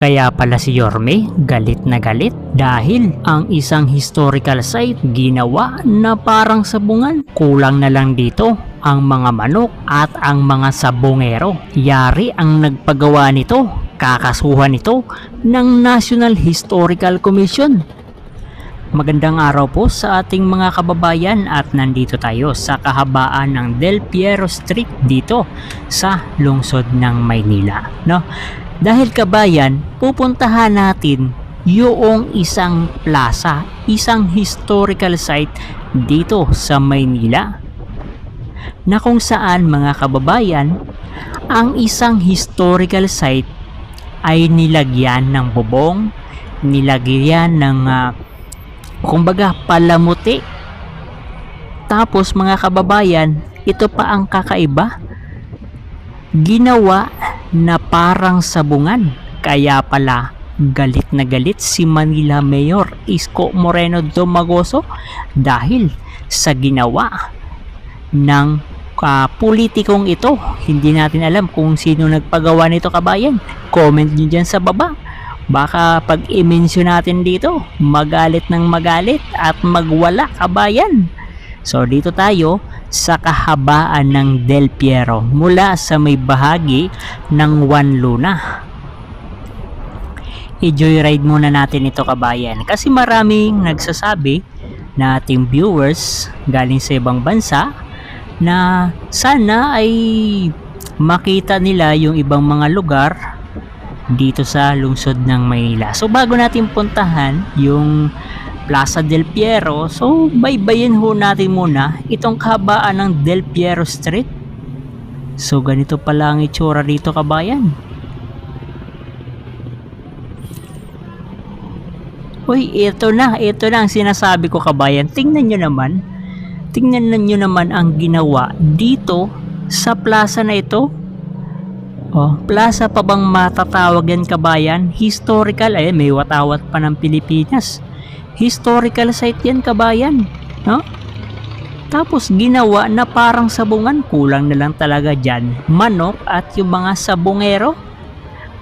Kaya pala si Yorme galit na galit dahil ang isang historical site ginawa na parang sabungan. Kulang na lang dito ang mga manok at ang mga sabongero. Yari ang nagpagawa nito, kakasuhan ito ng National Historical Commission. Magandang araw po sa ating mga kababayan at nandito tayo sa kahabaan ng Del Piero Street dito sa lungsod ng Maynila. No? Dahil kabayan, pupuntahan natin yung isang plaza, isang historical site dito sa Maynila na kung saan mga kababayan, ang isang historical site ay nilagyan ng bubong, nilagyan ng ah, kumbaga palamuti. Tapos mga kababayan, ito pa ang kakaiba. Ginawa na parang sabungan. Kaya pala galit na galit si Manila Mayor Isko Moreno Domagoso dahil sa ginawa ng ah, politikong ito. Hindi natin alam kung sino nagpagawa nito kabayan. Comment nyo dyan sa baba. Baka pag i-mention natin dito, magalit ng magalit at magwala kabayan. So dito tayo sa kahabaan ng Del Piero mula sa may bahagi ng Juan Luna. I-joyride muna natin ito kabayan kasi maraming nagsasabi na ating viewers galing sa ibang bansa na sana ay makita nila yung ibang mga lugar dito sa lungsod ng Maynila. So bago natin puntahan yung Plaza del Piero, so baybayin ho natin muna itong kabaan ng Del Piero Street. So ganito pala ang itsura dito kabayan. Uy, ito na, ito na ang sinasabi ko kabayan. Tingnan nyo naman, tingnan nyo naman ang ginawa dito sa plaza na ito. Oh, plaza pa bang matatawag yan kabayan? Historical, eh, may watawat pa ng Pilipinas. Historical site yan kabayan. No? Tapos ginawa na parang sabungan, kulang na lang talaga dyan. Manok at yung mga sabungero.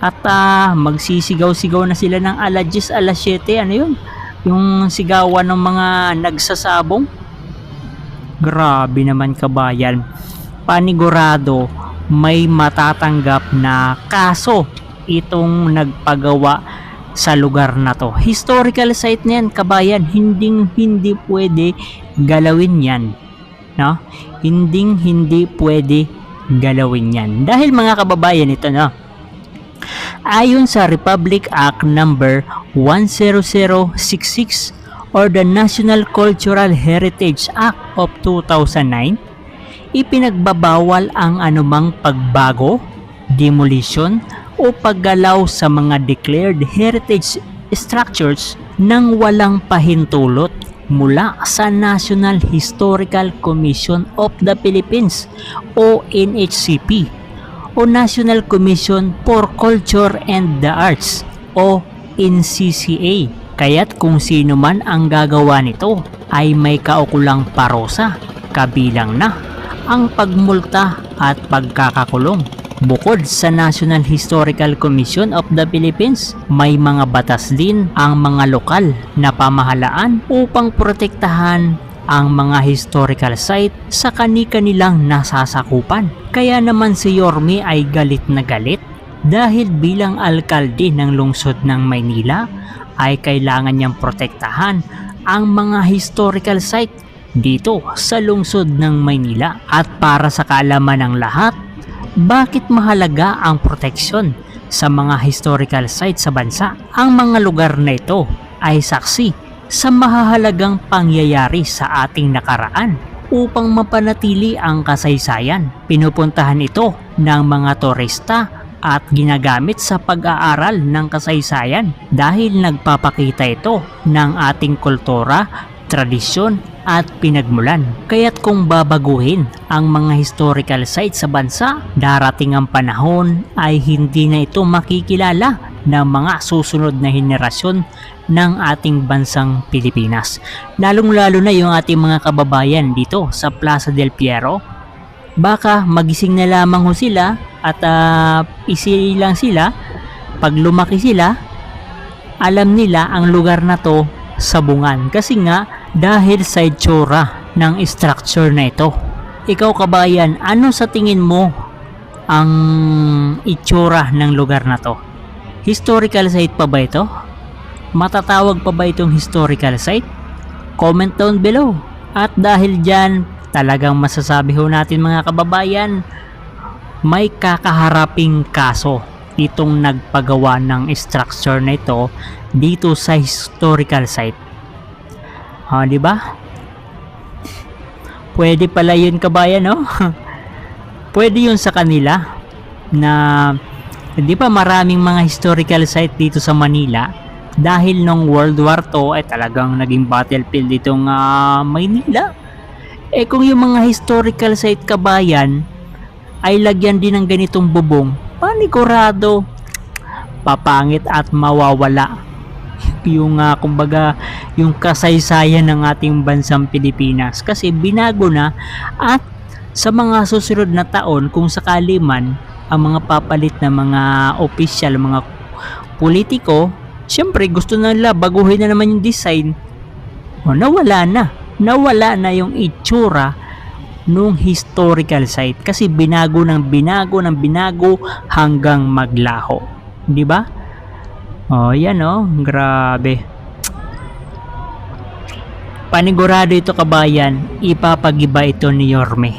At ah, magsisigaw-sigaw na sila ng alas 10, alas 7, ano yun? Yung sigawan ng mga nagsasabong. Grabe naman kabayan. Panigurado, may matatanggap na kaso itong nagpagawa sa lugar na to. Historical site na yan, kabayan. Hindi hindi pwede galawin yan. No? Hindi hindi pwede galawin yan. Dahil mga kababayan ito no. Ayon sa Republic Act number 10066 or the National Cultural Heritage Act of 2009, ipinagbabawal ang anumang pagbago, demolition o paggalaw sa mga declared heritage structures nang walang pahintulot mula sa National Historical Commission of the Philippines o NHCP o National Commission for Culture and the Arts o NCCA. Kaya't kung sino man ang gagawa nito ay may kaukulang parosa kabilang na ang pagmulta at pagkakakulong. Bukod sa National Historical Commission of the Philippines, may mga batas din ang mga lokal na pamahalaan upang protektahan ang mga historical site sa kani-kanilang nasasakupan. Kaya naman si Yorme ay galit na galit dahil bilang alkalde ng lungsod ng Maynila ay kailangan niyang protektahan ang mga historical site dito sa lungsod ng Maynila. At para sa kaalaman ng lahat, bakit mahalaga ang proteksyon sa mga historical site sa bansa? Ang mga lugar na ito ay saksi sa mahahalagang pangyayari sa ating nakaraan upang mapanatili ang kasaysayan. Pinupuntahan ito ng mga turista at ginagamit sa pag-aaral ng kasaysayan dahil nagpapakita ito ng ating kultura, tradisyon at pinagmulan. Kaya't kung babaguhin ang mga historical sites sa bansa, darating ang panahon ay hindi na ito makikilala ng mga susunod na henerasyon ng ating bansang Pilipinas. Lalong-lalo na yung ating mga kababayan dito sa Plaza del Piero. Baka magising na lamang ho sila at uh, isi lang sila pag lumaki sila, alam nila ang lugar na to sabungan. Kasi nga, dahil sa itsura ng structure na ito. Ikaw kabayan, ano sa tingin mo ang itsura ng lugar na to? Historical site pa ba ito? Matatawag pa ba itong historical site? Comment down below. At dahil dyan, talagang masasabi ho natin mga kababayan, may kakaharaping kaso itong nagpagawa ng structure na ito dito sa historical site. Ah, di ba? Pwede pala yun kabayan, no? Pwede yun sa kanila na di ba maraming mga historical site dito sa Manila dahil nung World War II ay talagang naging battlefield itong ah, Maynila. Eh kung yung mga historical site kabayan ay lagyan din ng ganitong bubong, panigurado papangit at mawawala yung ah, kumbaga yung kasaysayan ng ating bansang Pilipinas kasi binago na at sa mga susunod na taon kung sakali man ang mga papalit na mga opisyal, mga politiko, syempre gusto na nila baguhin na naman yung design. O nawala na. Nawala na yung itsura nung historical site kasi binago ng binago ng binago hanggang maglaho. 'Di ba? Oh, yan oh, grabe. Panigurado ito kabayan, ipapagiba ito ni Yorme.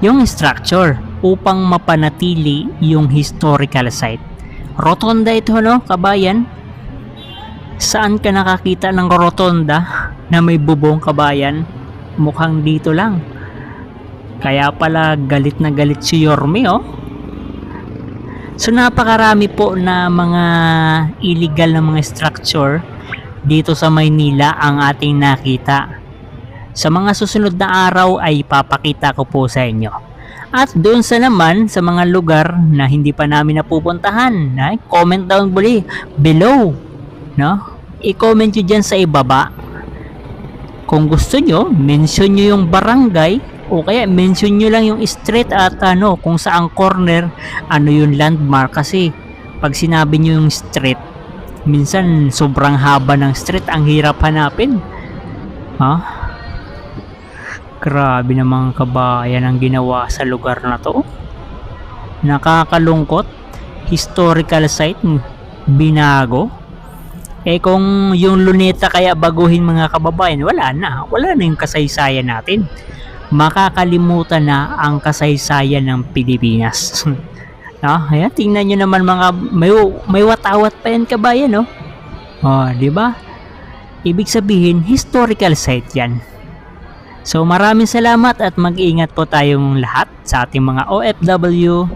Yung structure upang mapanatili yung historical site. Rotonda ito no, kabayan? Saan ka nakakita ng rotonda na may bubong kabayan? Mukhang dito lang. Kaya pala galit na galit si Yorme oh. So napakarami po na mga illegal na mga structure dito sa Maynila ang ating nakita. Sa mga susunod na araw ay papakita ko po sa inyo. At doon sa naman sa mga lugar na hindi pa namin napupuntahan, ay comment down below, below no? I-comment nyo dyan sa ibaba. Kung gusto nyo, mention nyo yung barangay o kaya mention nyo lang yung street at ano, kung saang corner, ano yung landmark kasi pag sinabi nyo yung street, minsan sobrang haba ng street, ang hirap hanapin. Ha? Grabe namang kabayan ang ginawa sa lugar na to. Nakakalungkot. Historical site, binago. Eh kung yung luneta kaya baguhin mga kababayan, wala na. Wala na yung kasaysayan natin. Makakalimutan na ang kasaysayan ng Pilipinas. no? Ayan, tingnan nyo naman mga may, may watawat pa yan kabayan, no? Oh, di ba? Ibig sabihin, historical site yan. So maraming salamat at mag-ingat po tayong lahat sa ating mga OFW